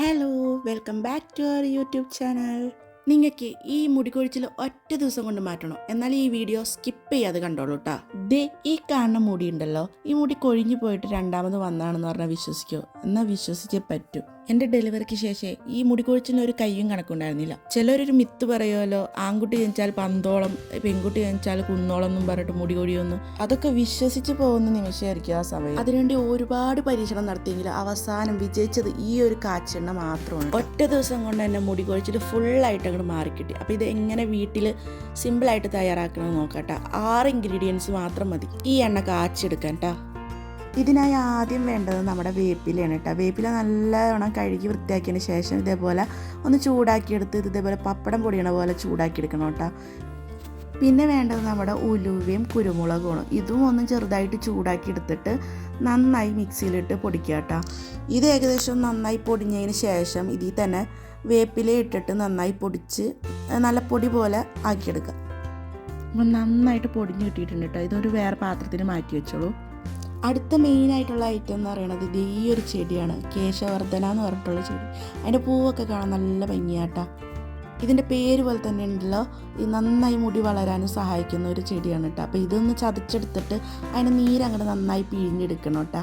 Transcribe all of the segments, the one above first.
Hello welcome back to our YouTube channel നിങ്ങൾക്ക് ഈ മുടി കൊഴിച്ചിൽ ഒറ്റ ദിവസം കൊണ്ട് മാറ്റണോ? എന്നാൽ ഈ വീഡിയോ സ്കിപ്പ് ചെയ്യാതെ കണ്ടോളൂ ദേ ഈ കാണുന്ന മുടി ഉണ്ടല്ലോ ഈ മുടി കൊഴിഞ്ഞു പോയിട്ട് രണ്ടാമത് വന്നാണെന്ന് പറഞ്ഞാൽ വിശ്വസിക്കോ? എന്നാൽ വിശ്വസിച്ചേ പറ്റൂ. എന്റെ ഡെലിവറിക്ക് ശേഷം ഈ മുടികൊഴിച്ചിന് ഒരു കയ്യും കണക്കുണ്ടായിരുന്നില്ല. ചിലരൊരു മിത്ത് പറയുമല്ലോ ആൺകുട്ടി ജനിച്ചാൽ പന്തോളം പെൺകുട്ടി ജനിച്ചാൽ കുന്നോളം എന്നും പറഞ്ഞിട്ട് മുടി കൊഴിയൊന്നും അതൊക്കെ വിശ്വസിച്ച് പോകുന്ന നിമിഷമായിരിക്കും ആ സമയം. അതിനുവേണ്ടി ഒരുപാട് പരീക്ഷണം നടത്തിയെങ്കിൽ അവസാനം വിജയിച്ചത് ഈ ഒരു കാച്ചെണ്ണ മാത്രമാണ്. ഒറ്റ ദിവസം കൊണ്ട് തന്നെ മുടി കൊഴിച്ചിൽ ഫുള്ളായിട്ട് അങ്ങോട്ട് മാറിക്കിട്ടി. അപ്പോൾ ഇത് എങ്ങനെ വീട്ടിൽ സിമ്പിളായിട്ട് തയ്യാറാക്കണമെന്ന് നോക്കാം കേട്ടോ ആറ് ഇൻഗ്രീഡിയൻസ് മാത്രം മതി. ഈ എണ്ണ കാച്ചെടുക്കാൻ കേട്ടോ ഇതിനായി ആദ്യം വേണ്ടത് നമ്മുടെ വേപ്പിലയാണ് കേട്ടോ. വേപ്പില നല്ലവണ്ണം കഴുകി വൃത്തിയാക്കിയതിന് ശേഷം ഇതേപോലെ ഒന്ന് ചൂടാക്കിയെടുത്ത് ഇത് ഇതേപോലെ പപ്പടം പൊടിയണ പോലെ ചൂടാക്കിയെടുക്കണം കേട്ടോ. പിന്നെ വേണ്ടത് നമ്മുടെ ഉലുവയും കുരുമുളകുമാണ് ഇതും ഒന്ന് ചെറുതായിട്ട് ചൂടാക്കി എടുത്തിട്ട് നന്നായി മിക്സിയിലിട്ട് പൊടിക്കുക കേട്ടോ. ഇത് ഏകദേശം നന്നായി പൊടിഞ്ഞതിന് ശേഷം ഇതിൽ തന്നെ വേപ്പില ഇട്ടിട്ട് നന്നായി പൊടിച്ച് നല്ല പൊടി പോലെ ആക്കിയെടുക്കുക. അപ്പം നന്നായിട്ട് പൊടിഞ്ഞ് കിട്ടിയിട്ടുണ്ട് കേട്ടോ. ഇതൊരു വേറെ പാത്രത്തിന് മാറ്റി വെച്ചോളൂ. അടുത്ത മെയിനായിട്ടുള്ള ഐറ്റം എന്ന് പറയുന്നത് ഇത് ഈ ഒരു ചെടിയാണ്. കേശവർദ്ധന എന്ന് പറഞ്ഞിട്ടുള്ള ചെടി. അതിന്റെ പൂവൊക്കെ കാണാൻ നല്ല ഭംഗിയാട്ടാ. ഇതിന്റെ പേര് പോലെ തന്നെ ഉണ്ടല്ലോ. നന്നായി മുടി വളരാനും സഹായിക്കുന്ന ഒരു ചെടിയാണ് കേട്ടോ. അപ്പോൾ ഇതൊന്ന് ചതച്ചെടുത്തിട്ട് അതിന്റെ നീരങ്ങനെ നന്നായി പിഴിഞ്ഞെടുക്കണം കേട്ടോ.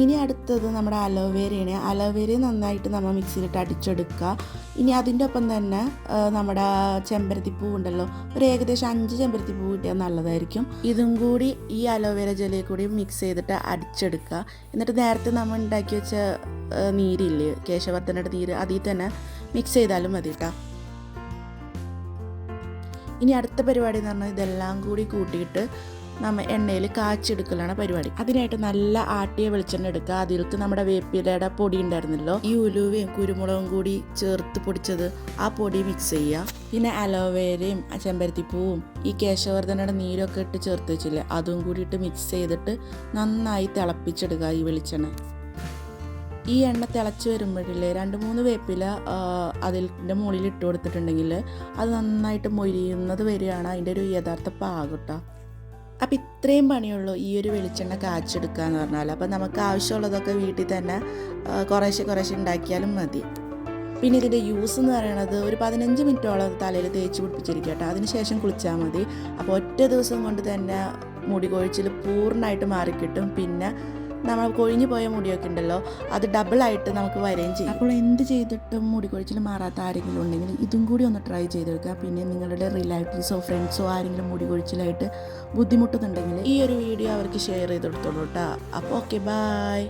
ഇനി അടുത്തത് നമ്മുടെ അലോവേരയാണ് അലോവേര നന്നായിട്ട് നമ്മൾ മിക്സിയിലിട്ട് അടിച്ചെടുക്കുക. ഇനി അതിന്റെ ഒപ്പം തന്നെ നമ്മുടെ ചെമ്പരത്തിപ്പൂ ഉണ്ടല്ലോ. ഒരു ഏകദേശം അഞ്ച് ചെമ്പരത്തിപ്പൂ കിട്ടിയാൽ നല്ലതായിരിക്കും. ഇതും കൂടി ഈ അലോവേര ജെല്ലിൽ കൂടി മിക്സ് ചെയ്തിട്ട് അടിച്ചെടുക്കുക. എന്നിട്ട് നേരത്തെ നമ്മൾ ഉണ്ടാക്കി വെച്ച നീരില്ലേ കേശവർദ്ധനയുടെ നീര് അതിൽ തന്നെ മിക്സ് ചെയ്താലും മതി കേട്ടോ. ഇനി അടുത്ത പരിപാടി എന്ന് പറഞ്ഞാൽ ഇതെല്ലാം കൂടി കൂട്ടിയിട്ട് നമ്മൾ എണ്ണയിൽ കാച്ചെടുക്കലാണ് പരിപാടി. അതിനായിട്ട് നല്ല ആട്ടിയ വെളിച്ചെണ്ണ എടുക്കുക. അതിലേക്ക് നമ്മുടെ വേപ്പിലയുടെ പൊടി ഉണ്ടായിരുന്നല്ലോ. ഈ ഉലുവയും കുരുമുളകും കൂടി ചേർത്ത് പൊടിച്ചത് ആ പൊടി മിക്സ് ചെയ്യുക. പിന്നെ അലോവേരയും ചെമ്പരത്തിപ്പൂവും ഈ കേശവർദ്ധനയുടെ നീരൊക്കെ ഇട്ട് ചേർത്ത് വെച്ചില്ലേ അതും കൂടി ഇട്ട് മിക്സ് ചെയ്തിട്ട് നന്നായി തിളപ്പിച്ചെടുക്കുക ഈ വെളിച്ചെണ്ണ. ഈ എണ്ണ തിളച്ച് വരുമ്പോഴില്ലേ രണ്ട് മൂന്ന് വേപ്പില അതിന്റെ മുകളിൽ ഇട്ട് കൊടുത്തിട്ടുണ്ടെങ്കിൽ അത് നന്നായിട്ട് മൊരിയുന്നത് വരെയാണ് അതിന്റെ ഒരു യഥാർത്ഥ പാകട്ടോ അപ്പം ഇത്രയും പണിയുള്ളൂ ഈ ഒരു വെളിച്ചെണ്ണ കാച്ചെടുക്കുക എന്ന് പറഞ്ഞാൽ അപ്പം നമുക്ക് ആവശ്യമുള്ളതൊക്കെ വീട്ടിൽ തന്നെ കുറേശ്ശെ കുറേശ്ശെ ഉണ്ടാക്കിയാലും മതി. പിന്നെ ഇതിന്റെ യൂസ് എന്ന് പറയുന്നത് ഒരു പതിനഞ്ച് മിനിറ്റോളം തലയിൽ തേച്ച് പിടിപ്പിച്ചിരിക്കുക കേട്ടോ. അതിനുശേഷം കുളിച്ചാൽ മതി. അപ്പോൾ ഒറ്റ ദിവസം കൊണ്ട് തന്നെ മുടി കൊഴിച്ചിൽ പൂർണമായിട്ട് മാറിക്കിട്ടും. പിന്നെ നമ്മൾ കൊഴിഞ്ഞു പോയ മുടിയൊക്കെ ഉണ്ടല്ലോ അത് ഡബിളായിട്ട് നമുക്ക് വരികയും ചെയ്യും. അപ്പോൾ എന്ത് ചെയ്തിട്ടും മുടി കൊഴിച്ചിൽ മാറാത്ത ആരെങ്കിലും ഉണ്ടെങ്കിൽ ഇതും കൂടി ഒന്ന് ട്രൈ ചെയ്തെടുക്കുക. പിന്നെ നിങ്ങളുടെ റിലേറ്റീവ്സോ ഫ്രണ്ട്സോ ആരെങ്കിലും മുടി കൊഴിച്ചിലായിട്ട് ബുദ്ധിമുട്ടുന്നുണ്ടെങ്കിൽ ഈ ഒരു വീഡിയോ അവർക്ക് ഷെയർ ചെയ്ത് കൊടുത്തോളൂ കേട്ടോ അപ്പോൾ ഓക്കെ ബായ്